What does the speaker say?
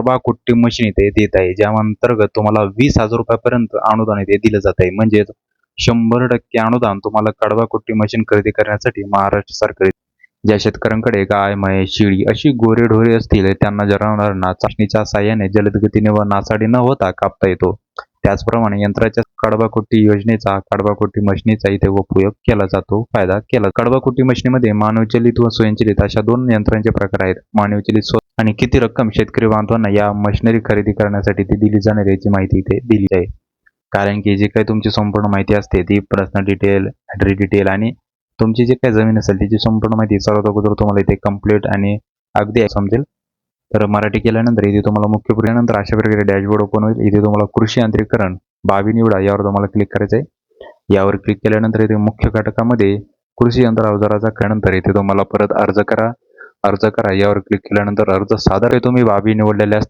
कडबा कुट्टी मशीन इथे देत आहे ज्या अंतर्गत तुम्हाला वीस हजार रुपयापर्यंत अनुदान इथे दिलं जात आहे. म्हणजेच शंभर टक्के अनुदान तुम्हाला कडबा कुट्टी मशीन खरेदी करण्यासाठी महाराष्ट्र सरकार ज्या शेतकऱ्यांकडे गाय म्हैस शेळी अशी गोरेढोरे असतील त्यांना जनावरांना चाचणीच्या साह्याने जलद गतीने व नासाडी न होता कापता येतो. त्याचप्रमाणे यंत्राच्या कडबाकोटी योजनेचा कडबाकोटी मशिनीचा इथे उपयोग केला जातो. फायदा केला. कडबाकोटी मशिनीमध्ये मानवचलित व स्वयंचलित अशा दोन यंत्रांचे प्रकार आहेत. मानवचलित आणि किती रक्कम शेतकरी बांधवांना या मशिनरी खरेदी करण्यासाठी ती दिली जाणार याची माहिती इथे दिली आहे. कारण की जी काही तुमची संपूर्ण माहिती असते ती पर्सनल डिटेल ॲड्रेस डिटेल आणि तुमची जी काही जमीन असेल त्याची संपूर्ण माहिती सर्वात अगोदर तुम्हाला इथे कंप्लीट आणि अगदी समजेल. तर मराठी केल्यानंतर इथे तुम्हाला मुख्य नंतर अशा प्रकारे डॅशबोर्ड ओपन होईल. इथे तुम्हाला कृषी यांत्रिकरण बाबी निवडा यावर तुम्हाला क्लिक करायचं आहे. यावर क्लिक केल्यानंतर इथे मुख्य घटकामध्ये कृषी यंत्र अवजाराचा त्यानंतर इथे तुम्हाला परत अर्ज करा. अर्ज करा यावर क्लिक केल्यानंतर अर्ज सादर. तुम्ही बाबी निवडलेल्या असतील